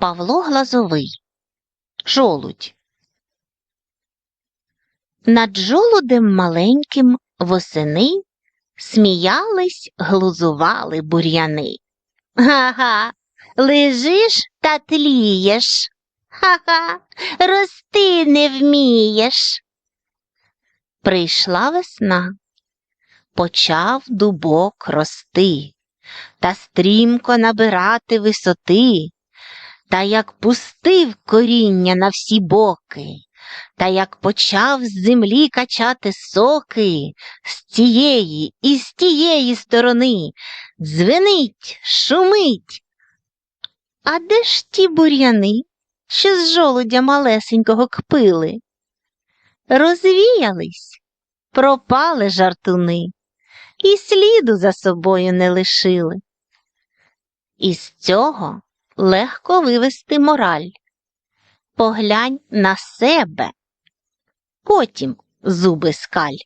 Павло Глазовий. Жолудь. Над жолудем маленьким восени сміялись, глузували бур'яни. Га-га, лежиш та тлієш. Ха-ха, рости не вмієш. Прийшла весна, почав дубок рости та стрімко набирати висоти, та як пустив коріння на всі боки, та як почав з землі качати соки з цієї і з тієї сторони, дзвенить, шумить. А де ж ті бур'яни, що з жолудя малесенького кпили? Розвіялись, пропали жартуни і сліду за собою не лишили. Із цього легко вивести мораль. Поглянь на себе, потім зуби скаль.